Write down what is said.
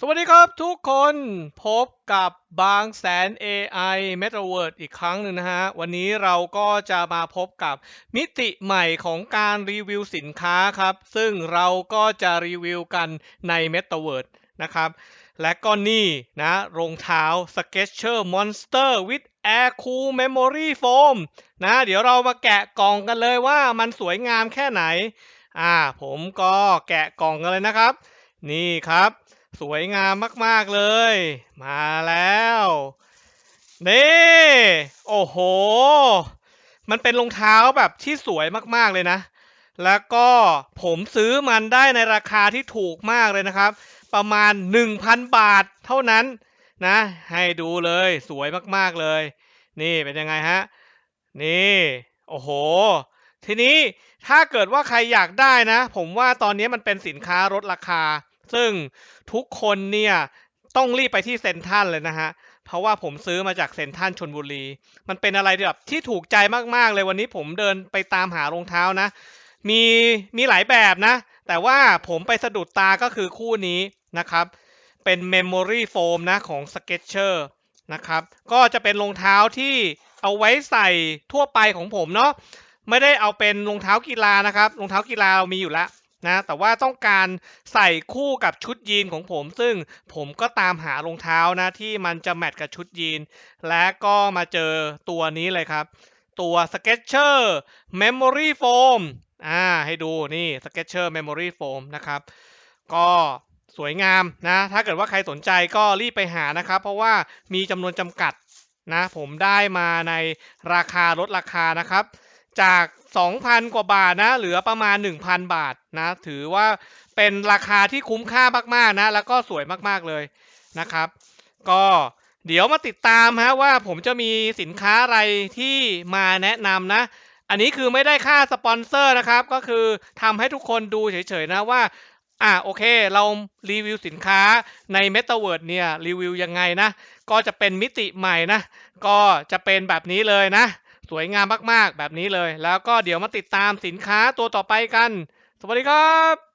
สวัสดีครับทุกคนพบกับบางแสน AI Metaverse อีกครั้งหนึ่งนะฮะ วันนี้เราก็จะมาพบกับมิติใหม่ของการรีวิวสินค้าครับ ซึ่งเราก็จะรีวิวกันใน Metaverse นะครับ และก็นี่นะรองเท้า Skechers Monster with Air Cool Memory Foam นะ เดี๋ยวเรามาแกะกล่องกันเลยว่ามันสวยงามแค่ไหน อ่า ผมก็แกะกล่องกันเลยนะครับ นี่ครับ สวยงามมาก ๆ เลย มาแล้ว นี่ โอ้โห มันเป็นรองเท้าแบบที่สวยมาก ๆ เลยนะ แล้วก็ผมซื้อมันได้ในราคาที่ถูกมากเลยนะครับ ประมาณ 1,000 บาทเท่านั้นนะ ให้ดูเลย สวยมาก ๆ เลย นี่เป็นยังไงฮะ นี่ โอ้โห ทีนี้ถ้าเกิดว่าใครอยากได้นะ ผมว่าตอนนี้มันเป็นสินค้าลดราคา ซึ่งทุกคนเนี่ยต้องรีบไปที่เซ็นทรัลเลยนะฮะ เพราะว่าผมซื้อมาจากเซ็นทรัลชนบุรี มันเป็นอะไรที่แบบที่ถูกใจมากๆเลยวันนี้ผมเดินไปตามหารองเท้านะ มีมีหลายแบบนะ แต่ว่าผมไปสะดุดตาก็คือคู่นี้นะครับ เป็น Memory Foam นะของ Skechers นะครับ ก็จะเป็นรองเท้าที่เอาไว้ใส่ทั่วไปของผมเนาะ ไม่ได้เอาเป็นรองเท้ากีฬานะครับ รองเท้ากีฬาเรามีอยู่แล้ว นะแต่ว่าต้องการใส่คู่กับชุดยีนของผม ซึ่งผมก็ตามหารองเท้านะที่มันจะแมทกับชุดยีน และก็มาเจอตัวนี้เลยครับ ตัว Skechers Memory Foam อ่าให้ดูนี่ Skechers Memory Foam นะครับ ก็สวยงามนะ ถ้าเกิดว่าใครสนใจก็รีบไปหานะครับ เพราะว่ามีจำนวนจำกัดนะ ผมได้มาในราคาลดราคานะครับ จาก 2,000 กว่าบาทนะ เหลือประมาณ 1,000 บาทนะ ถือว่าเป็นราคาที่คุ้มค่ามากๆนะ แล้วก็สวยมากๆเลยนะครับ ก็เดี๋ยวมาติดตามฮะว่าผมจะมีสินค้าอะไรที่มาแนะนำนะ อันนี้คือไม่ได้ค่าสปอนเซอร์นะครับ ก็คือทำให้ทุกคนดูเฉยๆนะว่า อ่าโอเค เรารีวิวสินค้าใน Metaverse เนี่ยรีวิวยังไงนะ ก็จะเป็นมิติใหม่นะ ก็จะเป็นแบบนี้เลยนะ สวยงามมากๆ แบบนี้เลย แล้วก็เดี๋ยวมาติดตามสินค้าตัวต่อไปกัน สวัสดีครับ